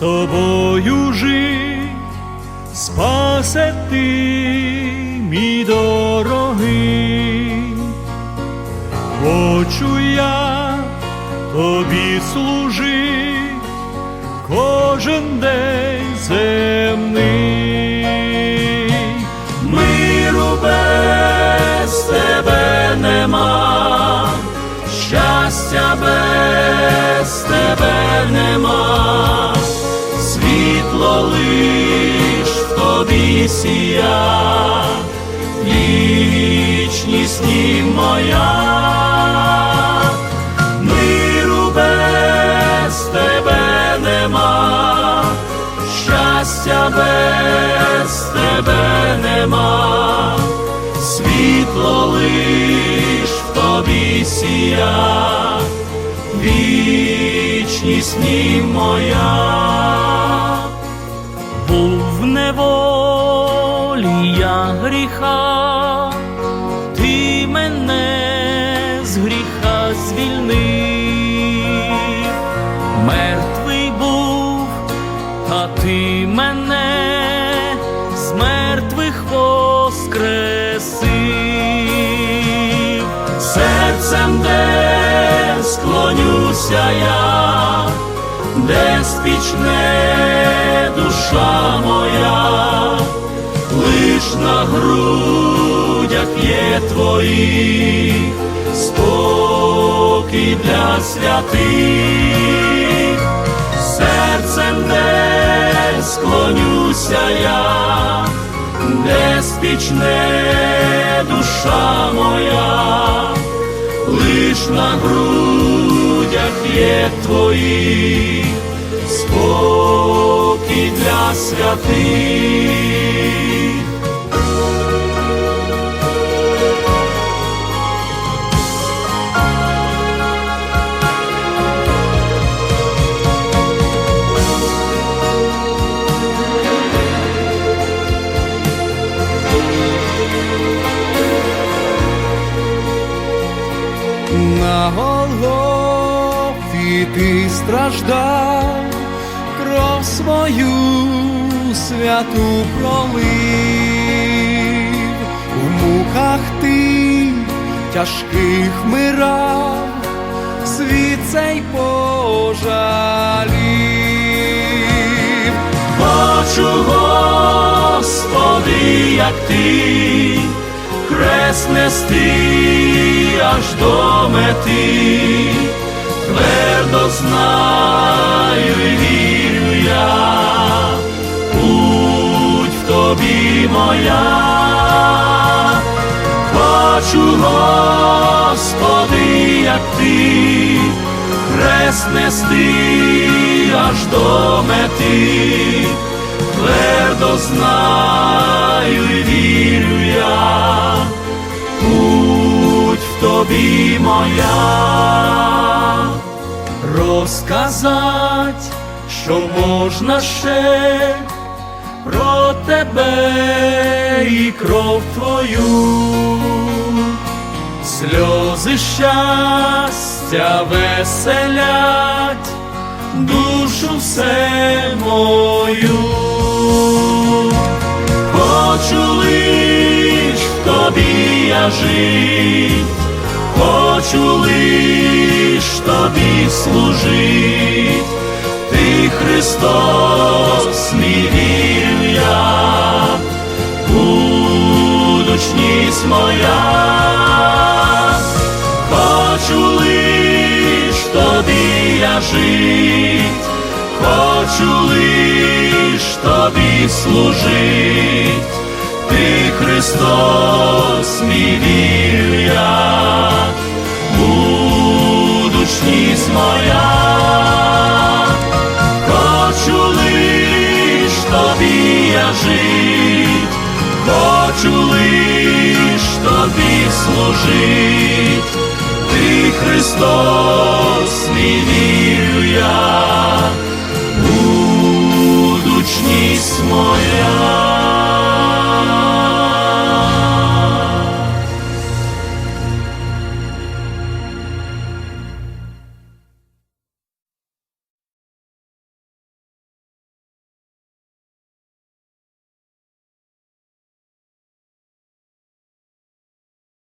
тобою жить, спасе ти, мій дорогий, хочу я тобі служить кожен день земний. Миру без тебе нема, щастя без тебе нема, світло лиш в тобі сія, вічність ні моя. Миру без тебе нема, щастя без тебе нема, світло лиш в тобі сія, вічність ні моя. Був в неволі я гріха, ти мене з гріха звільнив, мертвий був, та ти мене з мертвих воскресив, серцем де склонюся я, де спічне душа моя, лиш на грудях є твоїх спокій для святих, серцем не склонюся я, де спічне душа моя, лиш на грудях є твоїх спокій для святих. Ти страждав, кров свою святу пролив, в муках ти тяжких вмирав, світ цей пожалів. Хочу, Господи, як ти, хрест нести аж до мети, твердо знаю і вірю я, путь в тобі моя. Хочу, Господи, як ти, хрест нести аж до мети, твердо знаю і вірю я, путь в тобі моя, розказать, що можна ще про тебе і кров твою сльози щастя веселять душу все мою. Хочу лиш в тобі я жить, хочу лиш тобі служить, ти Христос, мій вірю будучність моя. Хочу лиш тобі я жить, хочу лиш тобі служить, ти Христос, мій вірю моя, хочу лиш тобі я жить, хочу лиш тобі служить, ти Христос, мій вірю я, будучність моя.